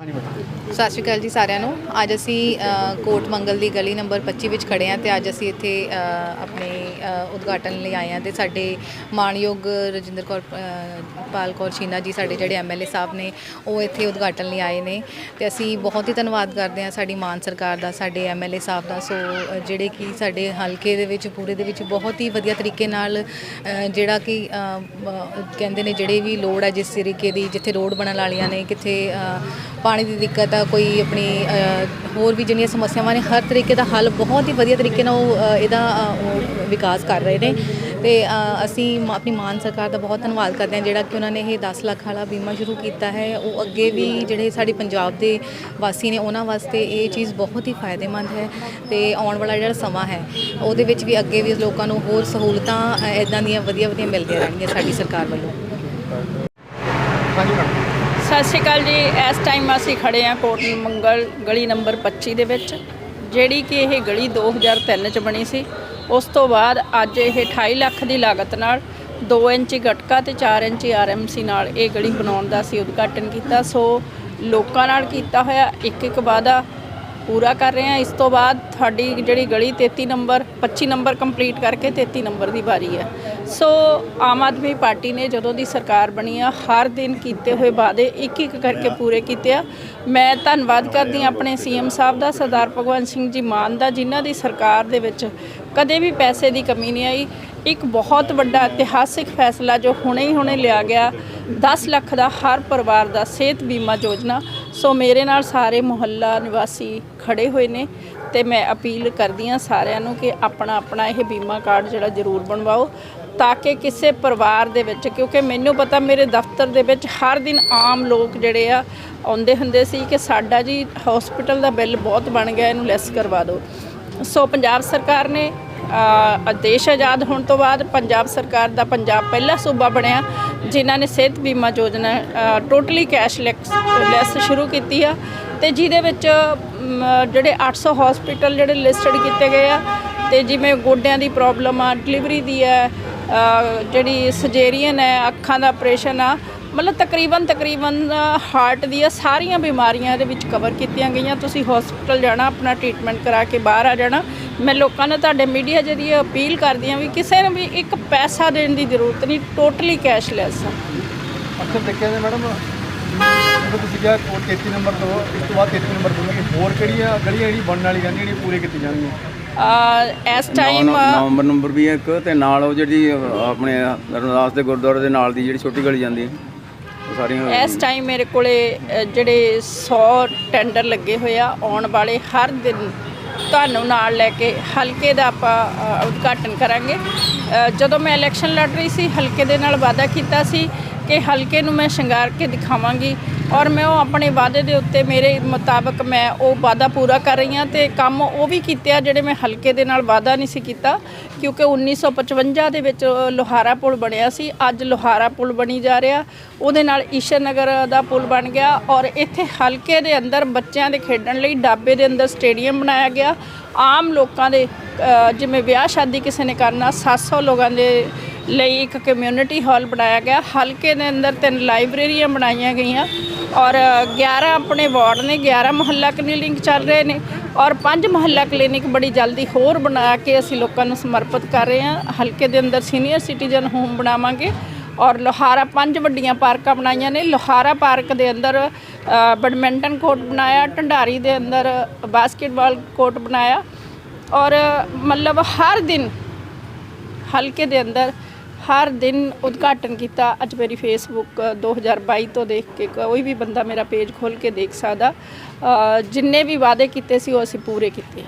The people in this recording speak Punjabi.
ਸਤਿ ਸ਼੍ਰੀ ਅਕਾਲ ਜੀ ਸਾਰਿਆਂ ਨੂੰ। ਅੱਜ ਅਸੀਂ ਕੋਟ ਮੰਗਲ ਦੀ ਗਲੀ ਨੰਬਰ 25 ਵਿੱਚ ਖੜੇ ਹਾਂ ਤੇ ਅੱਜ ਅਸੀਂ ਇੱਥੇ ਆਪਣੇ ਉਦਘਾਟਨ ਲਈ ਆਏ ਹਾਂ ਤੇ ਸਾਡੇ ਮਾਣਯੋਗ ਰਜਿੰਦਰ ਕੌਰ ਪਾਲ ਕੌਰ ਛੀਨਾ ਜੀ ਸਾਡੇ ਜਿਹੜੇ ਐਮਐਲਏ ਸਾਹਿਬ ਨੇ, ਉਹ ਇੱਥੇ ਉਦਘਾਟਨ ਲਈ ਆਏ ਨੇ। ਤੇ ਅਸੀਂ ਬਹੁਤ ਹੀ ਧੰਨਵਾਦ ਕਰਦੇ ਹਾਂ ਸਾਡੀ ਮਾਨ ਸਰਕਾਰ ਦਾ, ਸਾਡੇ ਐਮਐਲਏ ਸਾਹਿਬ ਦਾ। ਸੋ ਜਿਹੜੇ ਕਿ ਸਾਡੇ ਹਲਕੇ ਦੇ ਵਿੱਚ, ਪੂਰੇ ਦੇ ਵਿੱਚ ਬਹੁਤ ਹੀ ਵਧੀਆ ਤਰੀਕੇ ਨਾਲ ਜਿਹੜਾ ਕਿ ਕਹਿੰਦੇ ਨੇ ਜਿਹੜੇ ਵੀ ਲੋੜ ਹੈ, ਜਿਸ ਤਰੀਕੇ ਦੀ ਜਿੱਥੇ ਰੋਡ ਬਣਨ ਵਾਲੀਆਂ ਨੇ, ਕਿੱਥੇ ਪਾਣੀ ਦੀ ਦਿੱਕਤ ਆ, ਕੋਈ ਆਪਣੀ ਹੋਰ ਵੀ ਜਿਹੜੀਆਂ ਸਮੱਸਿਆਵਾਂ ਨੇ, ਹਰ ਤਰੀਕੇ ਦਾ ਹੱਲ ਬਹੁਤ ਹੀ ਵਧੀਆ ਤਰੀਕੇ ਨਾਲ ਉਹ ਇਹਦਾ ਉਹ ਵਿਕਾਸ ਕਰ ਰਹੇ ਨੇ। ਤੇ ਅਸੀਂ ਆਪਣੀ ਮਾਨ ਸਰਕਾਰ ਦਾ ਬਹੁਤ ਧੰਨਵਾਦ ਕਰਦੇ ਹਾਂ, ਜਿਹੜਾ ਕਿ ਉਹਨਾਂ ਨੇ ਇਹ 10 ਲੱਖ ਵਾਲਾ ਬੀਮਾ ਸ਼ੁਰੂ ਕੀਤਾ ਹੈ। ਉਹ ਅੱਗੇ ਵੀ ਜਿਹੜੇ ਸਾਡੇ ਪੰਜਾਬ ਦੇ ਵਾਸੀ ਨੇ, ਉਹਨਾਂ ਵਾਸਤੇ ਇਹ ਚੀਜ਼ ਬਹੁਤ ਹੀ ਫਾਇਦੇਮੰਦ ਹੈ ਤੇ ਆਉਣ ਵਾਲਾ ਜਿਹੜਾ ਸਮਾਂ ਹੈ, ਉਹਦੇ ਵਿੱਚ ਵੀ ਅੱਗੇ ਵੀ ਲੋਕਾਂ ਨੂੰ ਹੋਰ ਸਹੂਲਤਾਂ ਇਦਾਂ ਦੀਆਂ ਵਧੀਆ ਵਧੀਆ ਮਿਲਦੀਆਂ ਰਹਿਣਗੀਆਂ ਸਾਡੀ ਸਰਕਾਰ ਵੱਲੋਂ। ਹਾਂਜੀ ਸਤਿ ਸ਼੍ਰੀ ਅਕਾਲ ਜੀ। ਇਸ ਟਾਈਮ ਅਸੀਂ ਖੜੇ ਹਾਂ ਕੋਟ ਮੰਗਲ ਗਲੀ ਨੰਬਰ 25 ਦੇ ਵਿੱਚ, ਜਿਹੜੀ ਕਿ ਇਹ ਗਲੀ 2003 ਚ ਬਣੀ ਸੀ। ਉਸ ਤੋਂ ਬਾਅਦ ਅੱਜ ਇਹ 28 ਲੱਖ ਦੀ ਲਾਗਤ ਨਾਲ 2 ਇੰਚੀ ਗਟਕਾ ਤੇ 4 ਇੰਚੀ ਆਰਐਮਸੀ ਨਾਲ ਇਹ ਗਲੀ ਬਣਾਉਣ ਦਾ ਅਸੀਂ ਉਦਘਾਟਨ ਕੀਤਾ। ਸੋ ਲੋਕਾਂ ਨਾਲ ਕੀਤਾ ਹੋਇਆ ਇੱਕ ਇੱਕ ਵਾਅਦਾ ਪੂਰਾ ਕਰ ਰਹੇ ਹਾਂ। ਇਸ ਤੋਂ ਬਾਅਦ ਤੁਹਾਡੀ ਜਿਹੜੀ ਗਲੀ 33 ਨੰਬਰ 25 ਨੰਬਰ ਕੰਪਲੀਟ ਕਰਕੇ 33 ਨੰਬਰ ਦੀ ਵਾਰੀ ਹੈ। ਸੋ ਆਮ ਆਦਮੀ ਪਾਰਟੀ ਨੇ ਜਦੋਂ ਦੀ ਸਰਕਾਰ ਬਣੀ ਆ, ਹਰ ਦਿਨ ਕੀਤੇ ਹੋਏ ਵਾਅਦੇ ਇੱਕ ਇੱਕ ਕਰਕੇ ਪੂਰੇ ਕੀਤੇ ਆ। ਮੈਂ ਧੰਨਵਾਦ ਕਰਦੀ ਹਾਂ ਆਪਣੇ ਸੀਐਮ ਸਾਹਿਬ ਦਾ, ਸਰਦਾਰ ਭਗਵੰਤ ਸਿੰਘ ਜੀ ਮਾਨ ਦਾ, ਜਿਨ੍ਹਾਂ ਦੀ ਸਰਕਾਰ ਦੇ ਵਿੱਚ ਕਦੇ ਵੀ ਪੈਸੇ ਦੀ ਕਮੀ ਨਹੀਂ ਆਈ। ਇੱਕ ਬਹੁਤ ਵੱਡਾ ਇਤਿਹਾਸਿਕ ਫੈਸਲਾ ਜੋ ਹੁਣੇ ਹੀ ਹੁਣੇ ਲਿਆ ਗਿਆ 10 ਲੱਖ ਦਾ ਹਰ ਪਰਿਵਾਰ ਦਾ ਸਿਹਤ ਬੀਮਾ ਯੋਜਨਾ। ਸੋ ਮੇਰੇ ਨਾਲ ਸਾਰੇ ਮੁਹੱਲਾ ਨਿਵਾਸੀ ਖੜੇ ਹੋਏ ਨੇ ਤੇ ਮੈਂ ਅਪੀਲ ਕਰਦੀ ਹਾਂ ਸਾਰਿਆਂ ਨੂੰ ਕਿ ਆਪਣਾ ਆਪਣਾ ਇਹ ਬੀਮਾ ਕਾਰਡ ਜਿਹੜਾ ਜ਼ਰੂਰ ਬਣਵਾਓ। ਤਾਂ ਕਿ ਕਿਸੇ ਪਰਿਵਾਰ ਦੇ ਵਿੱਚ ਕਿਉਂਕਿ ਮੈਨੂੰ ਪਤਾ ਮੇਰੇ ਦਫ਼ਤਰ ਦੇ ਵਿੱਚ ਹਰ ਦਿਨ ਆਮ ਲੋਕ ਜਿਹੜੇ ਆ ਆਉਂਦੇ ਹੁੰਦੇ ਸੀ ਕਿ ਸਾਡਾ ਜੀ ਹਸਪੀਟਲ ਦਾ ਬਿੱਲ ਬਹੁਤ ਬਣ ਗਿਆ ਇਹਨੂੰ ਲੈਸ ਕਰਵਾ ਦਿਓ। ਸੋ ਪੰਜਾਬ ਸਰਕਾਰ ਨੇ ਅ, ਦੇਸ਼ ਆਜ਼ਾਦ ਹੋਣ ਤੋਂ ਬਾਅਦ ਪੰਜਾਬ ਸਰਕਾਰ ਦਾ ਪੰਜਾਬ ਪਹਿਲਾ ਸੂਬਾ ਬਣਿਆ ਜਿਨ੍ਹਾਂ ਨੇ ਸਿਹਤ ਬੀਮਾ ਯੋਜਨਾ ਟੋਟਲੀ ਕੈਸ਼ਲੈਸ ਲੈਸ ਸ਼ੁਰੂ ਕੀਤੀ ਆ। ਤੇ ਜਿਹਦੇ ਵਿੱਚ ਮ, ਜਿਹੜੇ 800 ਹਸਪੀਟਲ ਜਿਹੜੇ ਲਿਸਟਡ ਕੀਤੇ ਗਏ ਆ ਤੇ ਜਿਵੇਂ ਗੋਡਿਆਂ ਦੀ ਪ੍ਰੋਬਲਮ ਆ ਡਿਲੀਵਰੀ ਦੀ ਹੈ ਜਿਹੜੀ ਸਜੇਰੀਅਨ ਹੈ, ਅੱਖਾਂ ਦਾ ਆਪਰੇਸ਼ਨ ਆ, ਮਤਲਬ ਤਕਰੀਬਨ ਤਕਰੀਬਨ ਹਾਰਟ ਦੀਆਂ ਸਾਰੀਆਂ ਬਿਮਾਰੀਆਂ ਇਹਦੇ ਵਿੱਚ ਕਵਰ ਕੀਤੀਆਂ ਗਈਆਂ। ਤੁਸੀਂ ਹਸਪੀਟਲ ਜਾਣਾ, ਆਪਣਾ ਟ੍ਰੀਟਮੈਂਟ ਕਰਾ ਕੇ ਬਾਹਰ ਆ ਜਾਣਾ। ਮੈਂ ਲੋਕਾਂ ਨੂੰ ਤੁਹਾਡੇ ਮੀਡੀਆ ਜਰੀਏ ਅਪੀਲ ਕਰਦੀ ਹਾਂ ਵੀ ਕਿਸੇ ਨੂੰ ਵੀ ਇੱਕ ਪੈਸਾ ਦੇਣ ਦੀ ਜ਼ਰੂਰਤ ਨਹੀਂ ਟੋਟਲੀ ਕੈਸ਼ਲੈਸ ਆ। ਅਕਸਰ ਦੇਖਿਆ ਨੇ ਮੈਡਮ ਤੁਸੀਂ ਕਿਹਾ ਕੋਟ 33 ਨੰਬਰ ਤੋਂ ਇਸ ਤੋਂ ਬਾਅਦ 33 ਨੰਬਰ ਤੋਂ ਹੋਰ ਕਿਹੜੀਆਂ ਗਲੀਆਂ ਜਿਹੜੀ ਬਣਨ ਵਾਲੀ ਜਾਂਦੀਆਂ ਪੂਰੇ ਕੀਤੀ ਜਾਣਗੀਆਂ? ਇਸ ਟਾਈਮ ਨਵੰਬਰ ਨੰਬਰ ਵੀ ਇੱਕ ਤੇ ਨਾਲ ਉਹ ਜਿਹੜੀ ਆਪਣੇ ਰਮਦਾਸ ਦੇ ਗੁਰਦੁਆਰੇ ਦੇ ਨਾਲ ਦੀ ਜਿਹੜੀ ਛੋਟੀ ਗਲੀ ਜਾਂਦੀ ਹੈ ਸਾਰੀਆਂ ਇਸ ਟਾਈਮ ਮੇਰੇ ਕੋਲੇ ਜਿਹੜੇ 100 ਟੈਂਡਰ ਲੱਗੇ ਹੋਏ ਆ ਆਉਣ ਵਾਲੇ ਹਰ ਦਿਨ ਤੁਹਾਨੂੰ ਨਾਲ ਲੈ ਕੇ ਹਲਕੇ ਦਾ ਆਪਾਂ ਉਦਘਾਟਨ ਕਰਾਂਗੇ। ਜਦੋਂ ਮੈਂ ਇਲੈਕਸ਼ਨ ਲੜ ਰਹੀ ਸੀ ਹਲਕੇ ਦੇ ਨਾਲ ਵਾਅਦਾ ਕੀਤਾ ਸੀ ਕਿ ਹਲਕੇ ਨੂੰ ਮੈਂ ਸ਼ਿੰਗਾਰ ਕੇ ਦਿਖਾਵਾਂਗੀ। ਔਰ ਮੈਂ ਉਹ ਆਪਣੇ ਵਾਅਦੇ ਦੇ ਉੱਤੇ ਮੇਰੇ ਮੁਤਾਬਕ ਮੈਂ ਉਹ ਵਾਅਦਾ ਪੂਰਾ ਕਰ ਰਹੀ ਹਾਂ ਤੇ ਕੰਮ ਉਹ ਵੀ ਕੀਤੇ ਆ ਜਿਹੜੇ ਮੈਂ ਹਲਕੇ ਦੇ ਨਾਲ ਵਾਅਦਾ ਨਹੀਂ ਸੀ ਕੀਤਾ, ਕਿਉਂਕਿ 1955 ਦੇ ਵਿੱਚ ਲੋਹਾਰਾ ਪੁਲ ਬਣਿਆ ਸੀ, ਅੱਜ ਲੋਹਾਰਾ ਪੁਲ ਬਣੀ ਜਾ ਰਿਹਾ, ਉਹਦੇ ਨਾਲ ਈਸ਼ਰ ਨਗਰ ਦਾ ਪੁਲ ਬਣ ਗਿਆ ਔਰ ਇੱਥੇ ਹਲਕੇ ਦੇ ਅੰਦਰ ਬੱਚਿਆਂ ਦੇ ਖੇਡਣ ਲਈ ਡਾਬੇ ਦੇ ਅੰਦਰ ਸਟੇਡੀਅਮ ਬਣਾਇਆ ਗਿਆ, ਆਮ ਲੋਕਾਂ ਦੇ ਜਿਵੇਂ ਵਿਆਹ ਸ਼ਾਦੀ ਕਿਸੇ ਨੇ ਕਰਨਾ 700 ਲੋਕਾਂ ਦੇ ਲਈ ਇੱਕ ਕਮਿਊਨਿਟੀ ਹਾਲ ਬਣਾਇਆ ਗਿਆ। ਹਲਕੇ ਦੇ ਅੰਦਰ ਤਿੰਨ ਲਾਇਬ੍ਰੇਰੀਆਂ ਬਣਾਈਆਂ ਗਈਆਂ ਔਰ 11 ਆਪਣੇ ਵਾਰਡ ਨੇ 11 ਮੁਹੱਲਾ ਕਲੀਨਿਕ ਚੱਲ ਰਹੇ ਨੇ ਔਰ ਪੰਜ ਮੁਹੱਲਾ ਕਲੀਨਿਕ ਬੜੀ ਜਲਦੀ ਹੋਰ ਬਣਾ ਕੇ ਅਸੀਂ ਲੋਕਾਂ ਨੂੰ ਸਮਰਪਿਤ ਕਰ ਰਹੇ ਹਾਂ। ਹਲਕੇ ਦੇ ਅੰਦਰ ਸੀਨੀਅਰ ਸਿਟੀਜ਼ਨ ਹੋਮ ਬਣਾਵਾਂਗੇ ਔਰ ਲੋਹਾਰਾ ਪੰਜ ਵੱਡੀਆਂ ਪਾਰਕਾਂ ਬਣਾਈਆਂ ਨੇ। ਲੋਹਾਰਾ ਪਾਰਕ ਦੇ ਅੰਦਰ ਬੈਡਮਿੰਟਨ ਕੋਰਟ ਬਣਾਇਆ, ਢੰਡਾਰੀ ਦੇ ਅੰਦਰ ਬਾਸਕਟਬਾਲ ਕੋਰਟ ਬਣਾਇਆ ਔਰ ਮਤਲਬ ਹਰ ਦਿਨ ਹਲਕੇ ਦੇ ਅੰਦਰ ਹਰ ਦਿਨ ਉਦਘਾਟਨ ਕੀਤਾ। ਅੱਜ ਮੇਰੀ ਫੇਸਬੁੱਕ 2022 ਤੋਂ ਦੇਖ ਕੇ ਕੋਈ ਵੀ ਬੰਦਾ ਮੇਰਾ ਪੇਜ ਖੋਲ ਕੇ ਦੇਖ ਸਕਦਾ। ਜਿੰਨੇ ਵੀ ਵਾਅਦੇ ਕੀਤੇ ਸੀ, ਉਹ ਅਸੀਂ ਪੂਰੇ ਕੀਤੇ।